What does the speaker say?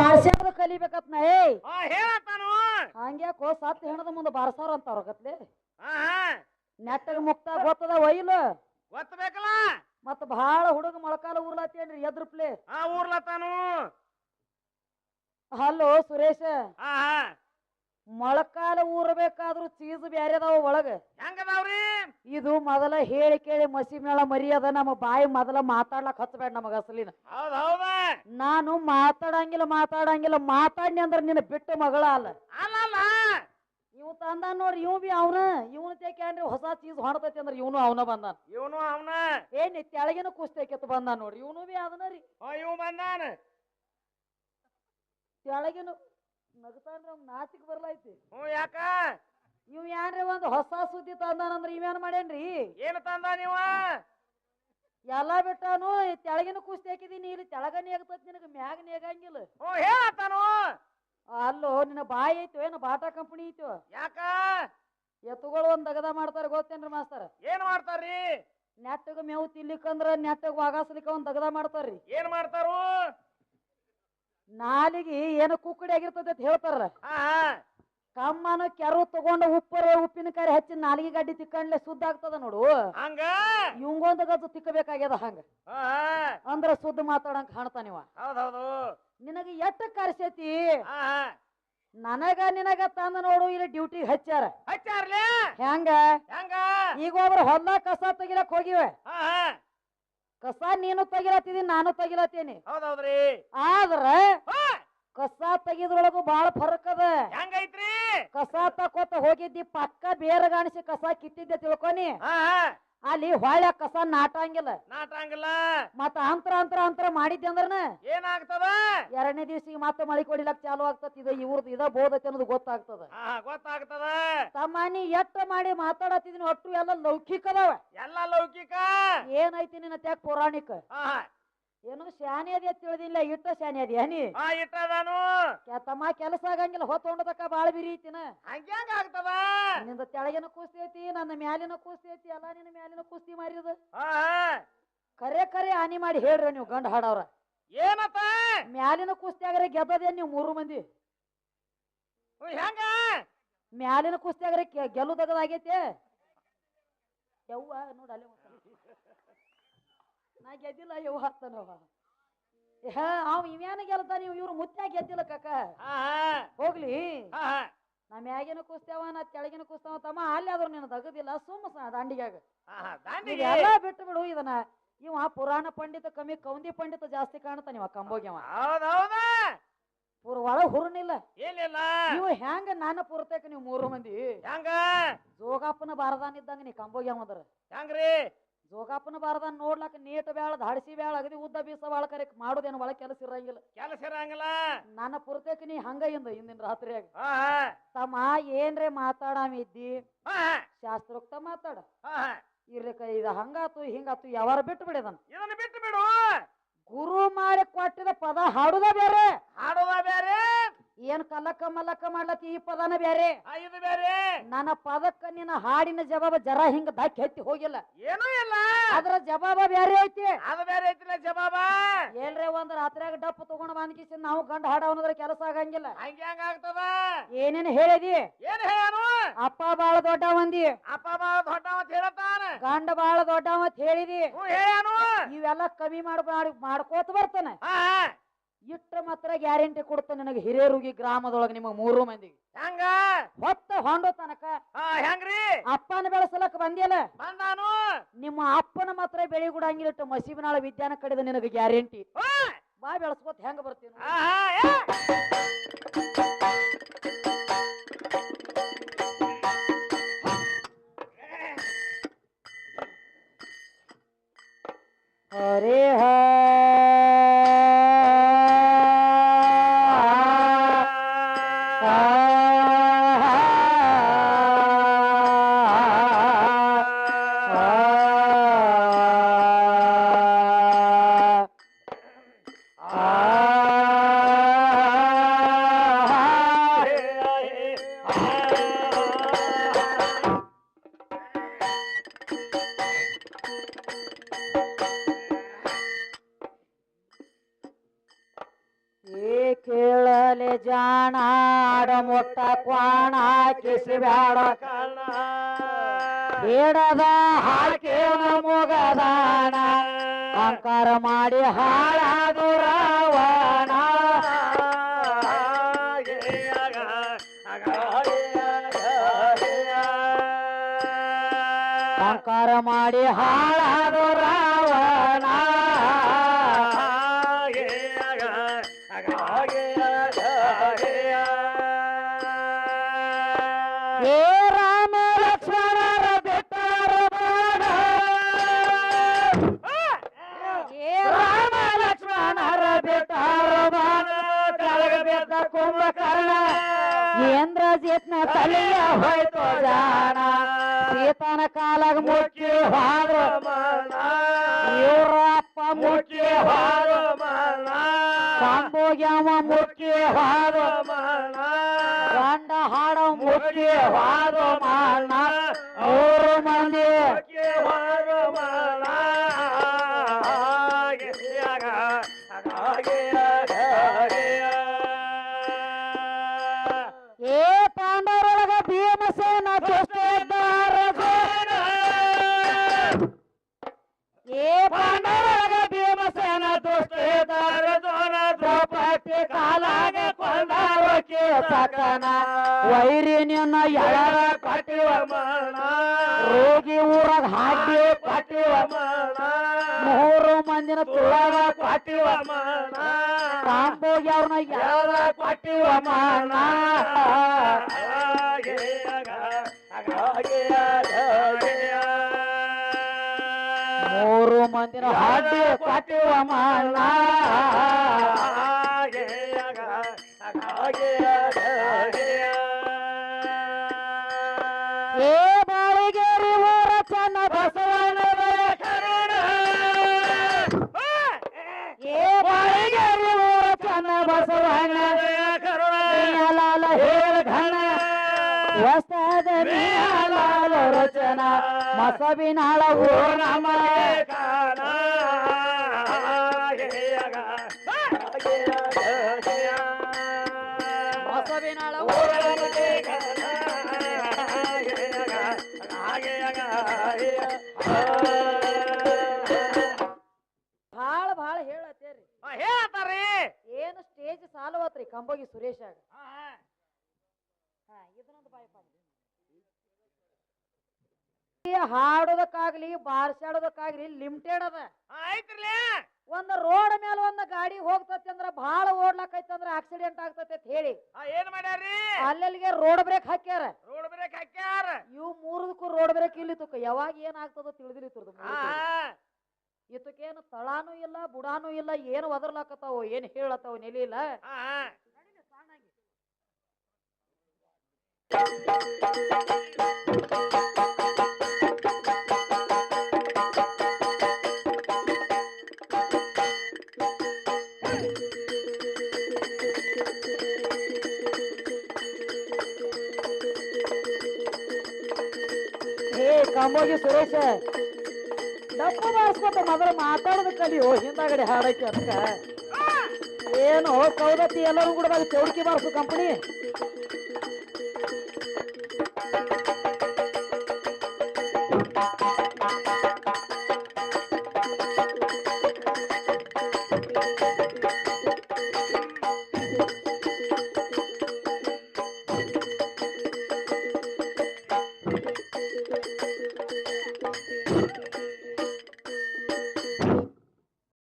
ಬಾರ್ಸ್ಯಾದ ಕಲಿಬೇಕತ್ ನಾ ಏ. ಹೇಳತ್ತಾನು. ಹಂಗ್ಯಾಕೋ ಸತ್ ಹೆಣದ ಮುಂದೆ ಬಾರ್ಸಾರ ಅಂತಾರ ಅವ್ರಗತ್ಲೆ ಆ ನೆಟ್ಟಗ ಮುಕ್ತ ಗೊತ್ತದ ಒಯ್ಲು. ಗೊತ್ತಬೇಕಲ್ಲ? ಮತ್ತ ಬಹಳ ಹುಡುಗ ಮೊಳಕಾಲ ಊರ್ಲಾತೇನ್ರಿ ಎದ್ರಪ್ಲೆ. ಆ ಊರ್ಲತ್ತಾನು. ಹಲೋ ಸುರೇಶ. ಆ ಮೊಳಕಾಲ ಊರಬೇಕಾದ್ರೂ ಚೀಸ್ ಬ್ಯಾರೆ ಅದಾವ ಒಳಗ. ಹೆಂಗದಾವ್ರಿ? ಇದು ಮೊದಲ ಹೇಳಿ ಕೇಳಿ ಮಸಿ ಮೇಳ ಮರಿಯದ ನಮ್ಮ ಬಾಯಿ ಮೊದಲ ಮಾತಾಡ್ಲಕ್ ಹಚ್ಚಬೇಡ ನಮಗ ಅಸಲಿನ. ಹೌದ್ ಹೌದ. ನಾನು ಮಾತಾಡಂಗಿಲ್ಲ ಮಾತಾಡಂಗಿಲ್ಲ ಮಾತಾಡ್ನಿ ಅಂದ್ರ ನಿನ್ನ ಬಿಟ್ಟು ಮಗಳ ಅಲ್ಲ. ಅಲ್ಲಲ್ಲ ಇವ್ ತಂದ ನೋಡ್ರಿ ಇವ್ ಬಿ ಅವನ. ಇವನ್ ತೇಕ್ಯಾನ್ರಿ ಹೊಸ ಚೀಸ್ ಹೊಣತೈತಿ ಅಂದ್ರ ಇವನು ಅವನ ಬಂದಾನ. ಇವನು ಅವನ. ಏನ್ ತೆಳಗಿನ ಕುಸ್ತೇಕೆತ್ ಬಂದಾನ ನೋಡ್ರಿ ಇವನು ಬಿ ಅದನ ರೀ. ಇವ್ ಬಂದಾನ. ತೆಳಗಿನ ನಗತಾನ್ರಿ ಅವ್ನ ನಾಚಿಕ್ ಬರ್ಲೈತಿ. ಹ್ಞೂ ಯಾಕ? ನೀವು ಏನ್ರಿ ಒಂದು ಹೊಸ ಸುದ್ದಿ ತಂದಾನಂದ್ರ ಇವೇನ್ ಮಾಡೇನ್ರಿ ಏನ್ ತಂದ ನೀವ? ಎಲ್ಲಾ ಬಿಟ್ಟಾನು ಈ ತೆಳಗಿನ ಕುಸ್ತಿ ಹಾಕಿದೀನಿ ಇಲ್ಲಿ ತೆಳಗ ನೇಗತೈತಿ ನಿನಗ ಮ್ಯಾಗ ನೇಗಂಗಿಲ್ಲ. ಹ್ಞೂ ಹೇಳತ್ತಾನು ಅಲ್ಲೋ ನಿನ್ನ ಬಾಯಿ ಐತೋ ಏನು ಬಾಟಾ ಕಂಪನಿ ಐತೋ ಯಾಕ? ಎತ್ತುಗಳು ಒಂದ್ ದಗದ ಮಾಡ್ತಾರ ಗೊತ್ತೇನ್ರಿ ಮಾಸ್ತರ? ಏನ್ ಮಾಡ್ತಾರ್ರಿ? ನೆಟ್ಟಗ ಮೇವು ತಿನ್ಲಿಕ್ಕಂದ್ರ ನೆಟ್ಟಗ ವಾಗಾಸ್ಲಿಕ್ಕ ಒಂದ್ ದಗದ ಮಾಡ್ತಾರ್ರಿ. ಏನ್ ಮಾಡ್ತಾರು? ನಾಲಿಗೆ ಏನು ಕುಕ್ಕಡಿ ಆಗಿರ್ತದೆ ಅಂತ ಹೇಳ್ತಾರ ಕಮ್ಮನ ಕೆರು ತಗೊಂಡು ಉಪ್ಪರೆ ಉಪ್ಪಿನಕಾಯಿ ಹಚ್ಚಿ ನಾಲಿಗೆ ಗಡ್ಡಿ ತಿಕ್ಕಂಡ್ಲೆ ಸುದ್ದ ಆಗ್ತದ ನೋಡು. ಹಂಗ? ಇವಂಗೊಂದ ಗದ್ದು ತಿಕ್ಕಬೇಕಾಗ್ಯದ ಹಂಗ. ಅಂದ್ರ ಸುದ್ದ ಮಾತಾಡಂಗ್ ಕಾಣ್ತಾನಿವ ಹೌದೌದು. ನಿನಗೆ ಎಟ್ಟ ಕರ್ಸೈತಿ? ನನಗ ನಿನಗ ತಂದ ನೋಡು ಇಲ್ಲಿ ಡ್ಯೂಟಿ ಹಚ್ಚಾರ ಹಚ್ಚಾರ್ಲೆ ಹೆಂಗ? ಹೆಂಗ? ಈಗ ಒಬ್ರು ಹೊಲ ಕಸ ತೆಗಿಲಕ್ ಹೋಗಿವೆ. ಕಸ ನೀನು ತೆಗಿಲತ್ತೀನಿ ನಾನು ತೆಗಿಲತ್ತೀನಿ. ಹೌದೌದ್ರಿ. ಆದ್ರ ಕಸ ತೆಗಿದ್ರೊಳಗು ಬಾಳ ಫರಕ್ ಅದ. ಹೆಂಗೈತ್ರಿ? ಕಸ ತಕೋತ ಹೋಗಿದ್ದಿ ಪಕ್ಕ ಬೇರಗಾಣಿಸಿ ಕಸ ಕಿತ್ತಿದ್ದೆ ತಿಳ್ಕೊನಿ? ಅಲ್ಲಿ ಹೊಳ್ಳ ಕಸ ನಾಟಂಗಿಲ್ಲ. ನಾಟಂಗಿಲ್ಲ. ಮತ್ತ ಅಂತರ ಅಂತರ ಅಂತರ ಮಾಡಿದ್ದೆ ಅಂದ್ರನ? ಏನಾಗ್ತದ? ಎರಡನೇ ದಿವ್ಸಿಗೆ ಮತ್ತೆ ಮಳಿ ಕೊಡಿಲಕ್ ಚಾಲು ಆಗ್ತದ ಇದು ಇವ್ರದ್ದು ಇದ ಬೋಧತೆ ಅನ್ನೋದು ಗೊತ್ತಾಗ್ತದ. ಗೊತ್ತಾಗ್ತದ. ತಮ್ಮ ಎತ್ತ ಎಟ್ಟ ಮಾಡಿ ಮಾತಾಡತ್ತಿದೀನಿ ಒಟ್ಟು ಎಲ್ಲ ಲೌಕಿಕ ಅದಾವ. ಎಲ್ಲ ಲೌಕಿಕ? ಏನೈತಿ ನಿನ್ನ ತ್ಯಾಗ ಪೌರಾಣಿಕ? ಏನು ಶಾನೆ ಅದೇ ತಿಳಿದಿಲ್ಲ ಇಟ್ಟ ಶಾನೆ ಅದಿ ಹನಿ? ಇಟ್ಟದಾನು ತಮ್ಮ ಕೆಲಸ ಆಗಂಗಿಲ್ಲ ಹೊತ್ತೊಂಡದಕ್ಕ ಬಾಳ ಬಿರಿ ಐತಿನ. ಹಂಗ್ಯಾಂಗ ಆಗ್ತದ? ನಿಂದ ತೆಳಗಿನ ಕುಸ್ತಿ ಐತಿ ನನ್ನ ಮ್ಯಾಲಿನ ಕುಸ್ತಿ ಐತಿ ಎಲ್ಲ ನಿನ್ನ ಮ್ಯಾಲಿನ ಕುಸ್ತಿ ಮಾರಿದ. ಕರೆ ಕರೆ ಹಾನಿ ಮಾಡಿ ಹೇಳ್ರಿ ನೀವು ಗಂಡ ಹಾಡವ್ರ. ಏನಪ್ಪ? ಮ್ಯಾಲಿನ ಕುಸ್ತಿಯಾಗ್ರೆ ಗೆದ್ದದೆ ನೀವು ಮೂರು ಮಂದಿ? ಹೆಂಗ? ಮ್ಯಾಲಿನ ಕುಸ್ತಿಯಾಗ್ರೆ ಗೆಲ್ಲು ತೆಗದಾಗೈತೆ ಯವ್ವ ನೋಡ ಅಲ್ಲೇ. ನಾ ಗೆದ್ದಿಲ್ಲ ಯವ್ವ ಹತ್ತನವ ಹಾ ಅವ್ ಇವ್ಯಾನ ಗೆಲ್ತ ನೀವು ಇವ್ರು ಮುತ್ಯ ಗೆದ್ದಿಲ್ಲ ಕಕ್ಕ ಹೋಗ್ಲಿ. ನಾ ಮ್ಯಾಗಿನ ಕುಸ್ತಾವ ನಾ ಕೆಳಗಿನ ಕುಸ್ತಾವ ತಮ್ಮ ಅಲ್ಲಿ ಆದ್ರೂ ನೀನು ತಗದಿಲ್ಲ ಸುಮ್ಮ ದಾಂಡಿಗ್ಯಾಗ. ಎಲ್ಲ ಬಿಟ್ಟು ಬಿಡು ಇದನ್ನ. ಇವ ಪುರಾಣ ಪಂಡಿತ ಕಮ್ಮಿ ಕೌಂದಿ ಪಂಡಿತ ಜಾಸ್ತಿ ಕಾಣ್ತಾನ ಇವ ಕಂಬೋಗ್ಯವ ಪುರ ಒಳ ಹುರುನಿಲ್ಲ. ಏನಿಲ್ಲ? ನೀವು ಹೆಂಗ ನನ್ನ ಪುರ್ತೇಕ ನೀವು ಮೂರು ಮಂದಿ? ಹೆಂಗ ಜೋಗಪ್ಪನ ಬಾರದಾನ ಇದ್ದಂಗ ನೀ ಕಂಬೋಗ್ಯವ ಅದ್ರ? ಹೆಂಗ್ರಿ ಜೋಗಪ್ಪನ ಬಾರದಾನ ನೋಡ್ಲಾಕ ನೀಟ್ ಬ್ಯಾಳ ಧಾಡಿಸಿ ಬ್ಯಾಳ ಅಗದಿ ಉದ್ದ ಬೀಸ ಬಾಳ ಕರೆ ಮಾಡುದೇನು ಒಳಗ ಕೆಲಸ ಇರಂಗಿಲ್ಲ. ಕೆಲಸ ಇರಂಗಿಲ್ಲ? ನನ್ನ ಪುರ್ತಕ ನೀ ಹಂಗ ಇಂದ ಹಿಂದಿನ ರಾತ್ರಿಯಾಗ. ತಮ್ಮ ಏನ್ರೆ ಮಾತಾಡಾಮಿದ್ದಿ? ಶಾಸ್ತ್ರೋಕ್ತ ಮಾತಾಡ. ಕೈ ಇದ ಹಂಗಾತು ಹಿಂಗಾತು ಯಾವಾರ ಬಿಟ್ಟು ಬಿಡದನ್ ಇದನ್ನ ಬಿಟ್ಟು ಬಿಡು ಗುರು ಮಾಡಿ ಕೊಟ್ಟಿದ ಪದ ಹಾಡೋದ ಬೇರೆ. ಏನ್ ಕಲಕ ಮಲಕ ಮಾಡ್ಲತ್ತಿ ಈ ಪದನ ಬೇರೆ ಆ, ಇದು ಬೇರೆ ನನ್ನ ಪದಕ್ಕ ನಿನ್ನ ಹಾಡಿನ ಜವಾಬ ಜರ ಹಿಂಗ ದಕ್ಕಿ ಹತ್ತಿ ಹೋಗಿಲ್ಲ. ಏನೂ ಇಲ್ಲ. ಅದ್ರ ಜವಾಬ ಬೇರೆ ಐತಿ. ಅದು ಬೇರೆ ಐತಿಲ್ಲ ಜವಾಬ. ಏನ್ರೆ ಒಂದ್ ರಾತ್ರಿಯಾಗ ಡಪ್ಪ ತಗೊಂಡ್ ಬಂದ್ಕಿಸಿ ನಾವು ಗಂಡ ಹಾಡ ಅನ್ನೋದ್ರ ಕೆಲಸ ಆಗಂಗಿಲ್ಲ. ಹಂಗೆ ಹಂಗ ಆಗ್ತದ? ಏನೇನ್ ಹೇಳಿದಿ? ಏನ್ ಹೇಳು ಅಪ್ಪ ಬಾಳ ದೊಡ್ಡ ಮಂದಿ ಅಪ್ಪ ಬಾಳ ದೊಡ್ಡ ಅಂತ ಹೇಳತಾನ ಗಂಡ ಬಾಳ ದೊಡ್ಡ ಮತ್ ಹೇಳಿದಿ. ಹ್ಞೂ ಇವೆಲ್ಲ ಕಮ್ಮಿ ಮಾಡ್ ಮಾಡ್- ಮಾಡ್ಕೋತ ಬರ್ತಾನೆ. ಹಾ ಹಾ. ಇಷ್ಟ ಮಾತ್ರ ಗ್ಯಾರಂಟಿ ಕೊಡ್ತ ನನಗೆ ಹಿರಿಯರುಗಿ ಗ್ರಾಮದೊಳಗೆ ನಿಮ್ಮ ಮೂರು ಮಂದಿಗೆ. ಹೆಂಗ? ಹೊತ್ತ ಹೊಂಡೋ ತನಕ ಹಾ ಹೆಂಗ್ರಿ? ಅಪ್ಪನ ಬೆಳೆಸಲಕ್ ಬಂದಿಯಲ್ಲ? ಬಂದಾನು? ನಿಮ್ಮ ಅಪ್ಪನ ಮಾತ್ರ ಬೆಳಿ ಇಟ್ಟು ಮಸೀಬಿನಾಳ ವಿದ್ಯಾನ ಕಡಿದ ನಿನಗೆ ಗ್ಯಾರಂಟಿ. ಬಾ ಬೆಳೆಸ್ಕೋತ ಹೆಂಗ ಬರ್ತೀನಿ. ಜಾಣ ಆಡ ಮೊಟ್ಟ ಕ್ವಾಣ ಕಿಸಿಬ್ಯಾಡ ಬೇಡದ ಹಾಕಿ ಮುಗದಾಣ. ಅಂಕಾರ ಮಾಡಿ ಹಾಳಾದು ರಾವಣ ಅಂಕಾರ ಮಾಡಿ ಹಾಳಾದು ಕೆಳಗ ಬಿದ್ದ ಕುಂಭಕರ್ಣ ಇಂದ್ರಜಿತ್ನ ತಲೆಯ ಹೋಯ್ತು ಜಾಣ. ಸೀತನ ಕಾಲಾಗ ಮುಚ್ಚಿ ಹಾರ ಇವರಪ್ಪ ಮುಚ್ಚಿ ಹೋದ್ರು. ಸಂಬೋಗ್ಯವ ಮುಚ್ಚಿ ಹೋದ್ರು. ಗಂಡ ಹಾಡ ಮುಚ್ಚಿ ಹೋದ್ರು ಕಟ್ಟಿವ ರೋಗಿ ಊರಾಗ ಹಾಕಿ ಕಟ್ಟಿವ ಮೂರು ಮಂದಿನ ತುಳಾಗ ಕಟ್ಟಿವ ಕಾಂಬೋಗಿ ಅವ್ರನ್ನ ಯಾರ ಕಟ್ಟಿವ ಮಾನ ಮೂರು ಮಂದಿನ ಹಾಡಿ ಕಟ್ಟಿವ ಮಾನ ಏ ಊರ ನಮ್ಮ ಮಸಬಿನಾಳ ಊರ ಭಾಳ ಭಾಳ ಹೇಳತ್ತೇರಿ. ಹೇಳತ್ತಾರಿ ಏನು ಸ್ಟೇಜ್ ಸಾಲವತ್ರಿ ಕಂಬೋಗಿ ಸುರೇಶಾಗ. ಹಾ, ಇದನ್ನೊಂದು ಬಾಯಿ ಹಾಡೋದಕ್ಕಾಗ್ಲಿ ಬಾರ್ಸಾಡೋದಕ್ಕಾಗ್ಲಿ ಲಿಮಿಟೆಡ್ ಅದ. ಆಯ್ತ್ರಲೇ? ಒಂದ್ ರೋಡ್ ಮೇಲೆ ಒಂದ್ ಗಾಡಿ ಹೋಗ್ತತಿ ಅಂದ್ರ ಬಹಳ ಓಡ್ಲಾಕೈತಿ ಅಂದ್ರ ಆಕ್ಸಿಡೆಂಟ್ ಆಗ್ತತಿ ಅಂತ ಹೇಳಿ. ಏನ್ ಮಾಡ್ಯಾರ್ರಿ? ಅಲ್ಲೆಲ್ಲಿಗೆ ರೋಡ್ ಬ್ರೇಕ್ ಹಾಕ್ಯಾರ. ರೋಡ್ ಬ್ರೇಕ್ ಹಾಕ್ಯಾರ? ಇವು ಮೂರದಕ್ಕೂ ರೋಡ್ ಬ್ರೇಕ್ ಇಲ್ಲಿತ್ತಕ ಯಾವಾಗ ಏನ್ ಆಗ್ತದ ತಿಳಿದಿರಿ ಆ, ಇತ್ತಕೇನು ತಳಾನು ಇಲ್ಲ ಬುಡಾನು ಇಲ್ಲ ಏನು ಒದರ್ಲಾಕತ್ತಾವ ಏನ್ ಹೇಳತ್ತಾವ ನೆಲಿ ಇಲ್ಲ ಕಂಬೋಗಿ ಸುರೇಶ. ಡಬ್ಬ ಬಾರಿಸ್ಕೊತ ಮೊದಲು ಮಾತಾಡೋದು ಕಲಿಯೋ ಹಿಂದಾಗಡೆ ಹಾಡಕ್ಕೆ ಅದಕ್ಕ. ಏನು ಸೌದತ್ತಿ ಎಲ್ಲರೂ ಕೂಡ ಚೌಡಿಕೆ ಬಾರಿಸು ಕಂಪನಿ